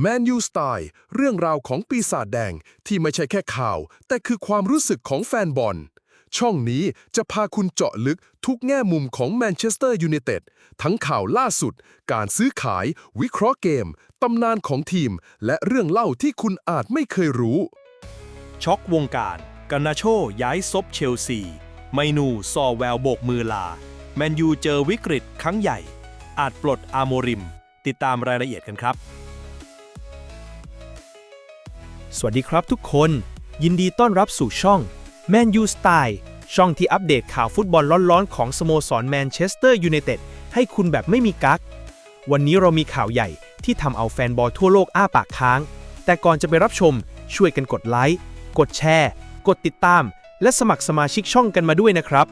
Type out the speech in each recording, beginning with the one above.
แมนยูสไตล์เรื่องราวของปีศาจแดงที่ไม่ใช่แค่ข่าว แต่คือความรู้สึกของแฟนบอล ช่องนี้จะพาคุณเจาะลึกทุกแง่มุมของแมนเชสเตอร์ยูไนเต็ดทั้งข่าวล่าสุด การซื้อขาย วิเคราะห์เกม ตำนานของทีม และเรื่องเล่าที่คุณอาจไม่เคยรู้ ช็อกวงการกานาโชย้ายซบเชลซี ไมนูซอแววโบกมือลา แมนยูเจอวิกฤตครั้งใหญ่ อาจปลดอาโมริม ติดตามรายละเอียดกันครับ สวัสดีครับทุกคน ยินดีต้อนรับสู่ช่อง Man U Style ช่องที่อัปเดตข่าวฟุตบอลร้อนๆ ของสโมสรแมนเชสเตอร์ยูไนเต็ดให้คุณแบบไม่มีกัก วันนี้เรามีข่าวใหญ่ที่ทำเอาแฟนบอลทั่วโลกอ้าปากค้าง แต่ก่อนจะไปรับชม ช่วยกันกดไลค์ กดแชร์ กดติดตาม และสมัครสมาชิกช่องกันมาด้วยนะครับ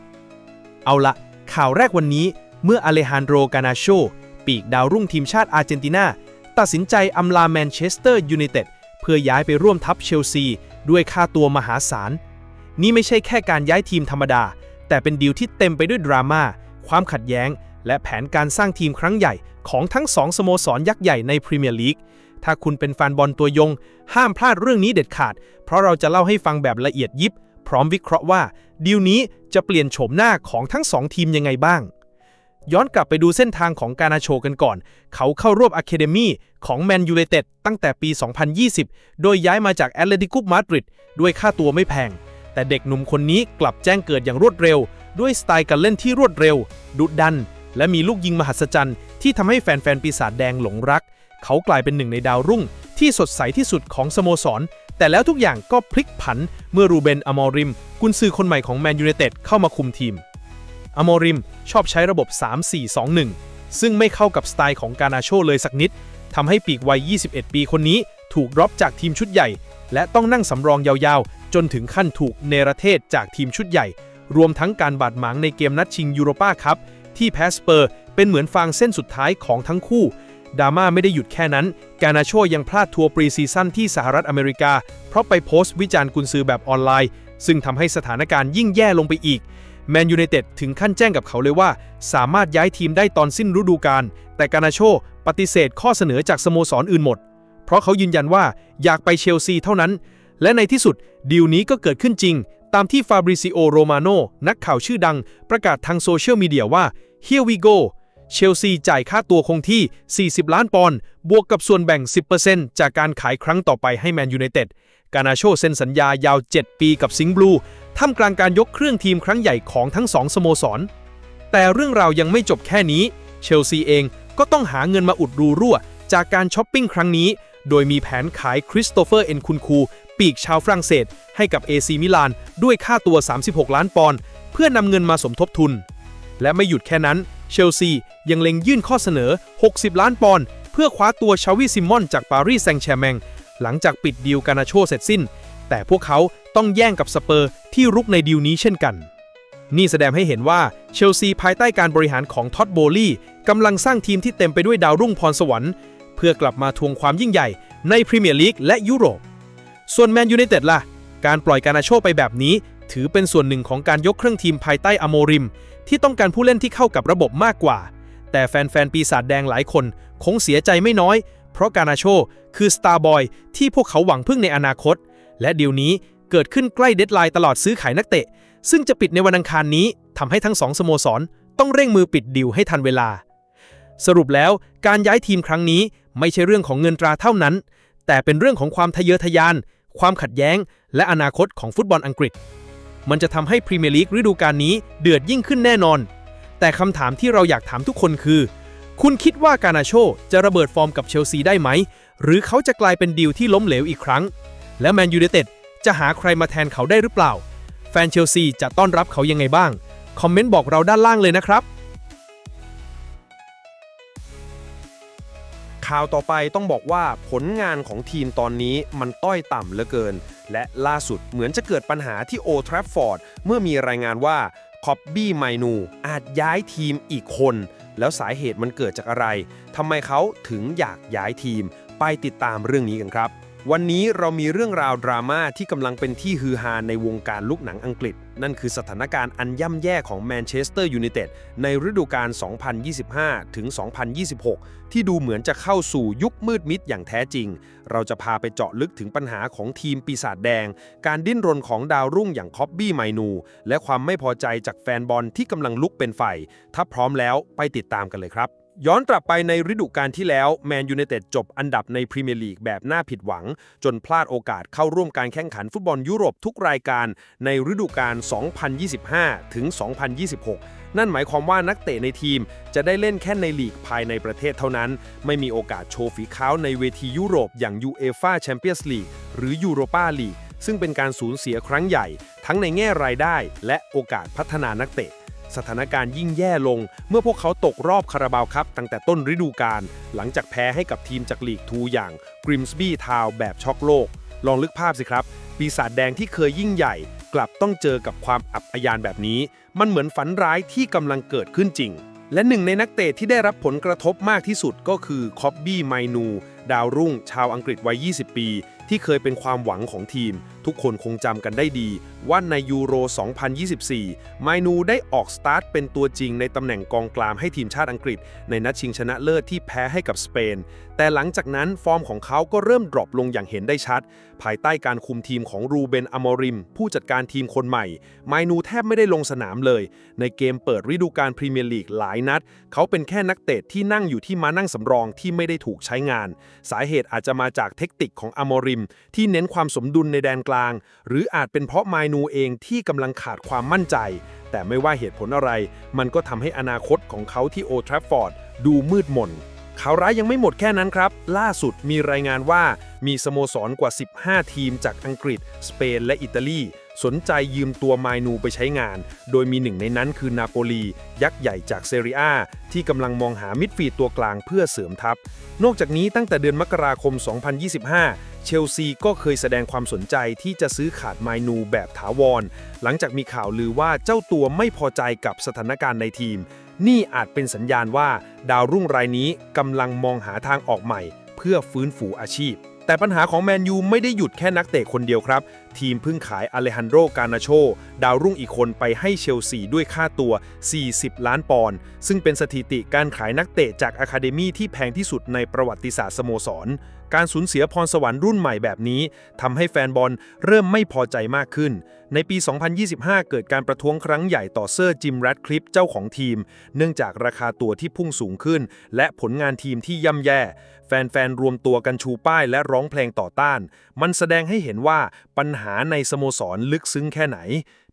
เอาละข่าวแรกวันนี้เมื่ออเลฮานโดรกานาโชปีกดาวรุ่งทีมชาติอาร์เจนตินาตัดสินใจอำลาแมนเชสเตอร์ยูไนเต็ด เพื่อย้ายไปร่วมทัพเชลซี ด้วยค่าตัวมหาศาล นี่ไม่ใช่แค่การย้ายทีมธรรมดา แต่เป็นดีลที่เต็มไปด้วยดราม่า ความขัดแย้ง และแผนการสร้างทีมครั้งใหญ่ของทั้งสองสโมสรยักษ์ใหญ่ในพรีเมียร์ลีก ถ้าคุณเป็นแฟนบอลตัวยง ห้ามพลาดเรื่องนี้เด็ดขาด เพราะเราจะเล่าให้ฟังแบบละเอียดยิบ พร้อมวิเคราะห์ว่าดีลนี้จะเปลี่ยนโฉมหน้าของทั้งสองทีมยังไงบ้าง ย้อนกลับไปดูเส้นทางของการนาโชกันก่อน เขาเข้าร่วบอะคาเดมีของแมนยู i นเต็ดตั้งแต่ปี 2020 โดยย้ายมาจากแอตเลติคุมาดริดด้วยค่าตัวไม่แพง แต่เด็กหนุ่มคนนี้กลับแจ้งเกิดอย่างรวดเร็ว ด้วยสไตล์การเล่นที่รวดเร็ว ดุดัน และมีลูกยิงมหัศจรรย์ ที่ทำให้แฟนๆปีศาจแดงหลงรัก เขากลายเป็นหนึ่งในดาวรุ่ง ที่สดใสที่สุดของสโมสร แต่แล้วทุกอย่างก็พลิกผันเมื่อรูเบนอมอริม กุนซือคนใหม่ของแมนยู i นเต็ดเข้ามาคุมทีม อโมริมชอบใช้ระบบ 3-4-2-1 ซึ่งไม่เข้ากับสไตล์ของกานาโชเลยสักนิดทำให้ปีกวัย 21 ปีคนนี้ถูกดรอปจากทีมชุดใหญ่ และต้องนั่งสำรองยาวๆ จนถึงขั้นถูกเนรเทศจากทีมชุดใหญ่ รวมทั้งการบาดหมางในเกมนัดชิงยูโรปาคัพที่แพสเปอร์เป็นเหมือนฟางเส้นสุดท้ายของทั้งคู่ดราม่าไม่ได้หยุดแค่นั้น กานาโชยังพลาดทัวร์ปรีซีซั่นที่สหรัฐอเมริกา เพราะไปโพสต์วิจารณ์กุนซือแบบออนไลน์ ซึ่งทำให้สถานการณ์ยิ่งแย่ลงไปอีก แมนยูไนเต็ดถึงขั้นแจ้งกับเขาเลยว่า สามารถย้ายทีมได้ตอนสิ้นฤดูกาลแต่กานาโชปฏิเสธข้อเสนอจากสโมสรอื่นหมด เพราะเขายืนยันว่าอยากไปเชลซีเท่านั้น และในที่สุดดีลนี้ก็เกิดขึ้นจริง ตามที่ฟาบริซิโอโรมาโนนักข่าวชื่อดัง ประกาศทางโซเชียลมีเดียว่า here we go เชลซีจ่ายค่าตัวคงที่ 40 ล้านปอนด์บวกกับส่วนแบ่ง 10%จากการขายครั้งต่อไปให้แมนยูไนเต็ด กานาโชเซ็นสัญญายาว 7 ปีกับสิงห์บลูท่ามกลางการยกเครื่องทีมครั้งใหญ่ของทั้งสองสโมสร แต่เรื่องราวยังไม่จบแค่นี้ เชลซีเองก็ต้องหาเงินมาอุดรูรั่ว จากการช้อปปิ้งครั้งนี้ โดยมีแผนขายคริสโตเฟอร์เอ็นคุนคู ปีกชาวฝรั่งเศส ให้กับเอซีมิลานด้วยค่าตัว 36 ล้านปอนด์เพื่อนำเงินมาสมทบทุน และไม่หยุดแค่นั้น เชลซียังเล็งยื่นข้อเสนอ 60 ล้านปอนด์เพื่อคว้าตัวชาวิซิมอนจากปารีสแซงต์แชร์แมง หลังจากปิดดีลกานาโชเสร็จสิ้น แต่พวกเขาต้องแย่งกับสเปอร์ที่รุกในดีลนี้เช่นกัน นี่แสดงให้เห็นว่าเชลซีภายใต้การบริหารของท็อตโบลี่กำลังสร้างทีมที่เต็มไปด้วยดาวรุ่งพรสวรรค์ เพื่อกลับมาทวงความยิ่งใหญ่ในพรีเมียร์ลีกและยุโรป ส่วนแมนยูไนเต็ดล่ะ การปล่อยการนาโชไปแบบนี้ ถือเป็นส่วนหนึ่งของการยกเครื่องทีมภายใต้อโมริม ที่ต้องการผู้เล่นที่เข้ากับระบบมากกว่า แต่แฟนๆปีศาจแดงหลายคนคงเสียใจไม่น้อย เพราะการาโชคือสตาร์บอยที่พวกเขาหวังพึ่งในอนาคต และดีลนี้เกิดขึ้นใกล้เดดไลน์ตลอดซื้อขายนักเตะ ซึ่งจะปิดในวันอังคารนี้ทำให้ทั้งสองสโมสรต้องเร่งมือปิดดีลให้ทันเวลา สรุปแล้วการย้ายทีมครั้งนี้ไม่ใช่เรื่องของเงินตราเท่านั้น แต่เป็นเรื่องของความทะเยอทะยาน ความขัดแย้ง และอนาคตของฟุตบอลอังกฤษ มันจะทำให้พรีเมียร์ลีกฤดูกาลนี้เดือดยิ่งขึ้นแน่นอน แต่คำถามที่เราอยากถามทุกคนคือ คุณคิดว่าการนาโชจะระเบิดฟอร์มกับเชลซีได้ไหม หรือเขาจะกลายเป็นดีลที่ล้มเหลวอีกครั้ง และแมนยูไนเต็ดจะหาใครมาแทนเขาได้หรือเปล่า แฟนเชลซีจะต้อนรับเขายังไงบ้าง คอมเมนต์บอกเราด้านล่างเลยนะครับ ข่าวต่อไปต้องบอกว่าผลงานของทีมตอนนี้มันต้อยต่ำเหลือเกิน และล่าสุดเหมือนจะเกิดปัญหาที่โอทราฟฟอร์ดเมื่อมีรายงานว่า คอบบี้ไมนู อาจย้ายทีมอีกคน แล้วสาเหตุมันเกิดจากอะไรทำไมเขาถึงอยากย้ายทีม ไปติดตามเรื่องนี้กันครับ วันนี้เรามีเรื่องราวดราม่าที่กำลังเป็นที่ฮือฮาในวงการลูกหนังอังกฤษ นั่นคือสถานการณ์อันย่ำแย่ของแมนเชสเตอร์ยูไนเต็ดในฤดูกาล 2025 ถึง 2026 ที่ดูเหมือนจะเข้าสู่ยุคมืดมิดอย่างแท้จริง เราจะพาไปเจาะลึกถึงปัญหาของทีมปีศาจแดง การดิ้นรนของดาวรุ่งอย่างคอบบี้ไมนู และความไม่พอใจจากแฟนบอลที่กำลังลุกเป็นไฟ ถ้าพร้อมแล้วไปติดตามกันเลยครับ ย้อนกลับไปในฤดูกาลที่แล้วแมนยูไนเต็ดจบอันดับในพรีเมียร์ลีกแบบน่าผิดหวัง จนพลาดโอกาสเข้าร่วมการแข่งขันฟุตบอลยุโรปทุกรายการในฤดูกาล 2025 ถึง 2026 นั่นหมายความว่านักเตะในทีมจะได้เล่นแค่ในลีกภายในประเทศเท่านั้น ไม่มีโอกาสโชว์ฝีเท้าในเวทียุโรปอย่าง UEFA Champions League หรือ Europa League ซึ่งเป็นการสูญเสียครั้งใหญ่ ทั้งในแง่รายได้ และโอกาสพัฒนานักเตะ สถานการณ์ยิ่งแย่ลง เมื่อพวกเขาตกรอบคาราบาวครับตั้งแต่ต้นฤดูกาลหลังจากแพ้ให้กับทีมจากลีกทูอย่างกริมสบี้ทาวแบบช็อกโลก ลองลึกภาพสิครับ ปีศาจแดงที่เคยยิ่งใหญ่ กลับต้องเจอกับความอับอายานแบบนี้ มันเหมือนฝันร้ายที่กำลังเกิดขึ้นจริง และหนึ่งในนักเตะที่ได้รับผลกระทบมากที่สุดก็คือคอบบี้ไมนู ดาวรุ่ง ชาวอังกฤษวัย 20 ปี ที่เคยเป็นความหวังของทีมทุกคนคงจำกันได้ดีว่าในยูโร 2024 ไมนูได้ออกสตาร์ทเป็นตัวจริงในตำแหน่งกองกลางให้ทีมชาติอังกฤษ ในนัดชิงชนะเลิศที่แพ้ให้กับสเปน แต่หลังจากนั้นฟอร์มของเขาก็เริ่มดรอปลงอย่างเห็นได้ชัด ภายใต้การคุมทีมของรูเบนอมอริม ผู้จัดการทีมคนใหม่ ไมนูแทบไม่ได้ลงสนามเลย ในเกมเปิดฤดูกาลพรีเมียร์ลีกหลายนัด เขาเป็นแค่นักเตะที่นั่งอยู่ที่มานั่งสำรองที่ไม่ได้ถูกใช้งาน สาเหตุอาจจะมาจากเทคนิคของอมอริม ที่เน้นความสมดุลในแดนกลาง หรืออาจเป็นเพราะไมนูเองที่กำลังขาดความมั่นใจ แต่ไม่ว่าเหตุผลอะไร มันก็ทำให้อนาคตของเขาที่โอทราฟฟอร์ดดูมืดมนข่าวร้ายยังไม่หมดแค่นั้นครับ ล่าสุดมีรายงานว่ามีสโมสรกว่า 15 ทีมจากอังกฤษ สเปนและอิตาลี สนใจยืมตัวไมนูไปใช้งาน โดยมีหนึ่งในนั้นคือนาโปลี ยักษ์ใหญ่จากเซเรียที่กำลังมองหามิดฟีลด์ตัวกลางเพื่อเสริมทัพ นอกจากนี้ตั้งแต่เดือนมกราคม 2025 เชลซีก็เคยแสดงความสนใจที่จะซื้อขาดไมนูแบบถาวร หลังจากมีข่าวลือว่าเจ้าตัวไม่พอใจกับสถานการณ์ในทีม นี่อาจเป็นสัญญาณว่าดาวรุ่งรายนี้กำลังมองหาทางออกใหม่ เพื่อฟื้นฟูอาชีพ แต่ปัญหาของแมนยูไม่ได้หยุดแค่นักเตะคนเดียวครับ ทีมเพิ่งขายอเลฮันโดกานาโช ดาวรุ่งอีกคนไปให้เชลซีด้วยค่าตัว 40 ล้านปอนด์ซึ่งเป็นสถิติการขายนักเตะจากอะคาเดมี่ที่แพงที่สุดในประวัติศาสตร์สโมสร การสูญเสียพรสวรรค์รุ่นใหม่แบบนี้ทำให้แฟนบอลเริ่มไม่พอใจมากขึ้น ในปี 2025 เกิดการประท้วงครั้งใหญ่ต่อเซอร์จิมแรดคลิปเจ้าของทีม เนื่องจากราคาตัวที่พุ่งสูงขึ้น และผลงานทีมที่ย่ำแย่ แฟนๆ รวมตัวกันชูป้ายและร้องเพลงต่อต้าน มันแสดงให้เห็นว่าปัญหาในสโมสรลึกซึ้งแค่ไหน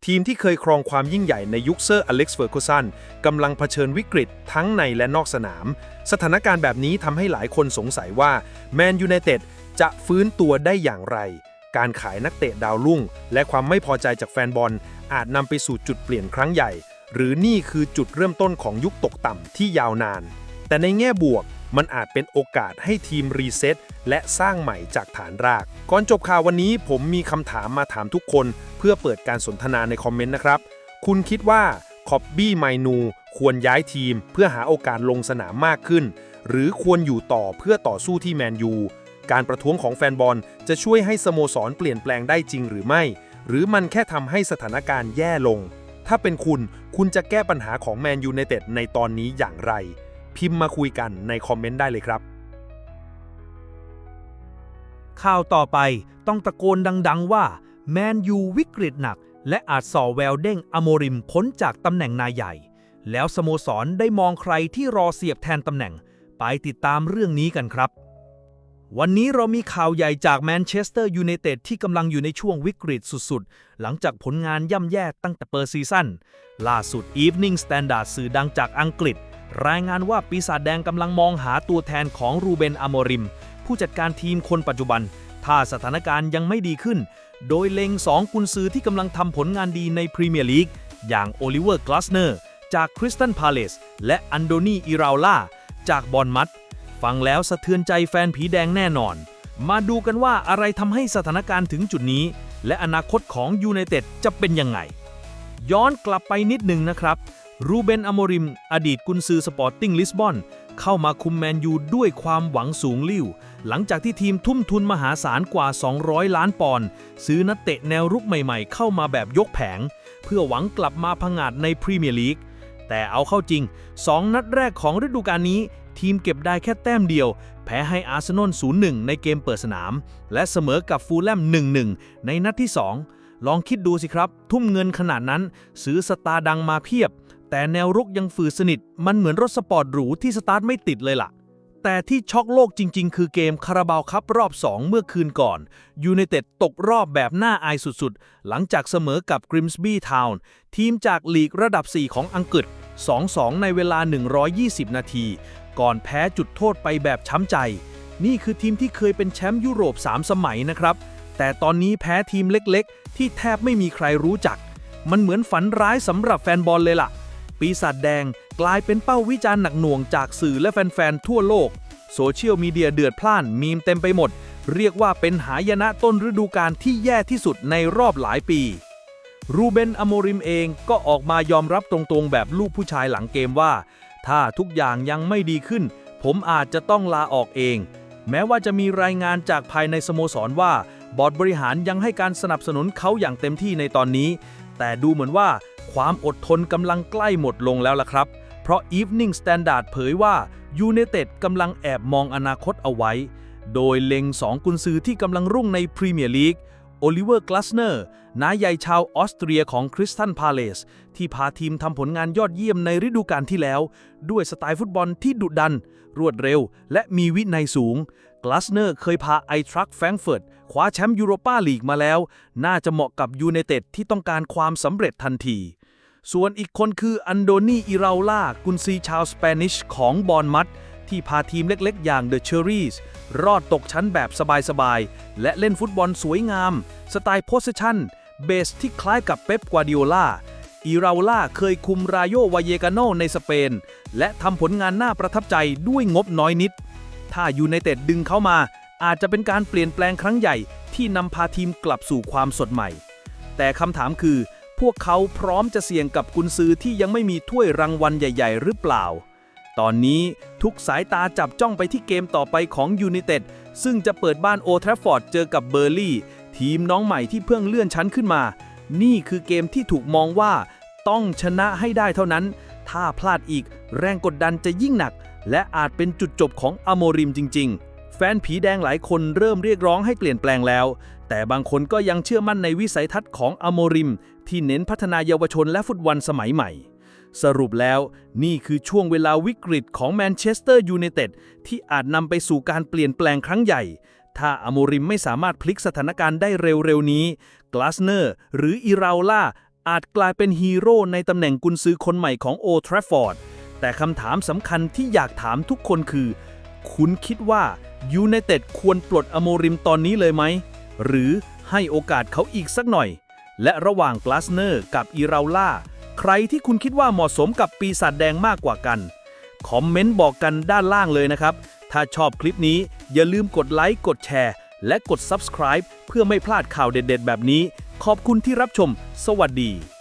ทีมที่เคยครองความยิ่งใหญ่ในยุคเซอร์อเล็กซ์เฟอร์กูสันกำลังเผชิญวิกฤตทั้งในและนอกสนาม สถานการณ์แบบนี้ทำให้หลายคนสงสัยว่าแมนยูไนเต็ดจะฟื้นตัวได้อย่างไร การขายนักเตะดาวรุ่ง และความไม่พอใจจากแฟนบอล อาจนำไปสู่จุดเปลี่ยนครั้งใหญ่ หรือนี่คือจุดเริ่มต้นของยุคตกต่ำที่ยาวนาน แต่ในแง่บวกมันอาจเป็นโอกาสให้ทีมรีเซ็ตและสร้างใหม่จากฐานราก ก่อนจบข่าววันนี้ผมมีคำถามมาถามทุกคน เพื่อเปิดการสนทนาในคอมเมนต์นะครับ คุณคิดว่าคอบบี้ไมนูควรย้ายทีมเพื่อหาโอกาสลงสนามมากขึ้น หรือควรอยู่ต่อเพื่อต่อสู้ที่แมนยู การประท้วงของแฟนบอลจะช่วยให้สโมสรเปลี่ยนแปลงได้จริงหรือไม่ หรือมันแค่ทำให้สถานการณ์แย่ลง ถ้าเป็นคุณ คุณจะแก้ปัญหาของแมนยูไนเต็ดในตอนนี้อย่างไร พิมพ์มาคุยกันในคอมเมนต์ได้เลยครับ ข่าวต่อไปต้องตะโกนดัง ๆ ว่าแมนยูวิกฤตหนัก และอาจส่อแววเด้งอโมริมพ้นจากตำแหน่งนายใหญ่ แล้วสโมสรได้มองใครที่รอเสียบแทนตำแหน่ง ไปติดตามเรื่องนี้กันครับ วันนี้เรามีข่าวใหญ่จากแมนเชสเตอร์ยูไนเต็ดที่กำลังอยู่ในช่วงวิกฤตสุดๆ หลังจากผลงานย่ำแย่ตั้งแต่เปิดซีซั่น ล่าสุด Evening Standard สื่อดังจากอังกฤษ รายงานว่าปีศาจแดงกำลังมองหาตัวแทนของรูเบนอโมริม ผู้จัดการทีมคนปัจจุบัน ถ้าสถานการณ์ยังไม่ดีขึ้น โดยเล็งสองกุนซือที่กำลังทำผลงานดีในพรีเมียร์ลีกอย่างโอลิเวอร์กลาสเนอร์จากคริสตันพาเลสและอันโดนีอิราล่าจากบอนมัด ฟังแล้วสะเทือนใจแฟนผีแดงแน่นอน มาดูกันว่าอะไรทำให้สถานการณ์ถึงจุดนี้ และอนาคตของยูไนเต็ดจะเป็นยังไง ย้อนกลับไปนิดหนึ่งนะครับ รูเบนอโมริม อดีตกุนซือสปอร์ติ้งลิสบอน เข้ามาคุมแมนยูด้วยความหวังสูงลิ่ว หลังจากที่ทีมทุ่มทุนมหาศาลกว่า 200 ล้านปอนด์ซื้อนักเตะแนวรุกใหม่ๆ เข้ามาแบบยกแผง เพื่อหวังกลับมาผงาดในพรีเมียร์ลีกแต่เอาเข้าจริง 2 นัดแรกของฤดูกาลนี้ ทีมเก็บได้แค่แต้มเดียว แพ้ให้อาร์เซนอล 0-1 ในเกมเปิดสนาม และเสมอกับฟูลแลม 1-1 ในนัดที่ 2 ลองคิดดูสิครับ ทุ่มเงินขนาดนั้น ซื้อสตาร์ดังมาเพียบ แต่แนวรุกยังฝืดสนิท มันเหมือนรถสปอร์ตหรูที่สตาร์ทไม่ติดเลยล่ะแต่ที่ช็อกโลกจริง ๆ คือเกมคาราบาวคัพรอบ 2 เมื่อคืนก่อนยูไนเต็ดตกรอบแบบน่าอายสุดๆ หลังจากเสมอกับกริมส์บีทาวน์ทีมจากลีกระดับ 4 ของอังกฤษ 2-2 ในเวลา 120 นาที ก่อนแพ้จุดโทษไปแบบช้ำใจ นี่คือทีมที่เคยเป็นแชมป์ยุโรป 3 สมัยนะครับ แต่ตอนนี้แพ้ทีมเล็กๆ ที่แทบไม่มีใครรู้จัก มันเหมือนฝันร้ายสำหรับแฟนบอลเลยล่ะ ปีศาจแดงกลายเป็นเป้าวิจารณ์หนักหน่วงจากสื่อและแฟนๆ ทั่วโลก โซเชียลมีเดียเดือดพล่านมีมเต็มไปหมด เรียกว่าเป็นหายนะต้นฤดูกาลที่แย่ที่สุดในรอบหลายปีรูเบนอโมริมเองก็ออกมายอมรับตรงๆ แบบลูกผู้ชายหลังเกมว่า ถ้าทุกอย่างยังไม่ดีขึ้น ผมอาจจะต้องลาออกเอง แม้ว่าจะมีรายงานจากภายในสโมสรว่า บอร์ดบริหารยังให้การสนับสนุนเขาอย่างเต็มที่ในตอนนี้ แต่ดูเหมือนว่าความอดทนกำลังใกล้หมดลงแล้วล่ะครับ เพราะ Evening Standard เผยว่ายูเนเต็ดกำลังแอบมองอนาคตเอาไว้ โดยเล็งสองกุนซือที่กำลังรุ่งในพรีเมียร์ลีก โอลิเวอร์กลาสเนอร์น้าใหญ่ชาวออสเตรียของคริสตันพาเลสที่พาทีมทำผลงานยอดเยี่ยมในฤดูกาลที่แล้ว ด้วยสไตล์ฟุตบอลที่ดุดัน รวดเร็ว และมีวินัยสูงกลาสเนอร์เคยพาไอทรัคแฟรงเฟิร์ตคว้าแชมป์ยูโรปาลีกมาแล้ว น่าจะเหมาะกับยูไนเต็ดที่ต้องการความสำเร็จทันที ส่วนอีกคนคืออันโดนีอิราล่ากุนซีชาวสเปนิชของบอร์นมัด ที่พาทีมเล็กๆ อย่างเดอะเชอรี่รอดตกชั้นแบบสบายๆ และเล่นฟุตบอลสวยงาม สไตล์โพสชั่น เบสที่คล้ายกับเป๊ป กวาดิโอลาอิราล่าเคยคุมรายโยวาเยกาโนในสเปน และทำผลงานน่าประทับใจด้วยงบน้อยนิด ถ้ายูไนเต็ดดึงเข้ามา อาจจะเป็นการเปลี่ยนแปลงครั้งใหญ่ที่นำพาทีมกลับสู่ความสดใหม่ แต่คำถามคือ พวกเขาพร้อมจะเสี่ยงกับกุนซือที่ยังไม่มีถ้วยรางวัลใหญ่ ๆ หรือเปล่า ตอนนี้ทุกสายตาจับจ้องไปที่เกมต่อไปของยูไนเต็ดซึ่งจะเปิดบ้านโอทราฟอร์ดเจอกับเบอร์ลี่ ทีมน้องใหม่ที่เพิ่งเลื่อนชั้นขึ้นมา นี่คือเกมที่ถูกมองว่า ต้องชนะให้ได้เท่านั้น ถ้าพลาดอีกแรงกดดันจะยิ่งหนัก และอาจเป็นจุดจบของอโมริมจริง ๆ แฟนผีแดงหลายคนเริ่มเรียกร้องให้เปลี่ยนแปลงแล้ว แต่บางคนก็ยังเชื่อมั่นในวิสัยทัศน์ของอโมริม ที่เน้นพัฒนาเยาวชนและฟุตบอลสมัยใหม่ สรุปแล้วนี่คือช่วงเวลาวิกฤตของแมนเชสเตอร์ยูไนเต็ดที่อาจนำไปสู่การเปลี่ยนแปลงครั้งใหญ่ ถ้าอโมริมไม่สามารถพลิกสถานการณ์ได้เร็วๆนี้กลาสเนอร์หรืออิราล่าอาจกลายเป็นฮีโร่ในตำแหน่งกุนซือคนใหม่ของโอทราฟอร์ด แต่คำถามสำคัญที่อยากถามทุกคนคือ คุณคิดว่ายูไนเต็ดควรปลดอโมริมตอนนี้เลยไหม หรือให้โอกาสเขาอีกสักหน่อย และระหว่างกลาสเนอร์กับอิราล่า ใครที่คุณคิดว่าเหมาะสมกับปีศาจแดงมากกว่ากัน คอมเมนต์บอกกันด้านล่างเลยนะครับ ถ้าชอบคลิปนี้อย่าลืมกดไลค์กดแชร์ และกด Subscribe เพื่อไม่พลาดข่าวเด็ด ๆ แบบนี้ ขอบคุณที่รับชม สวัสดี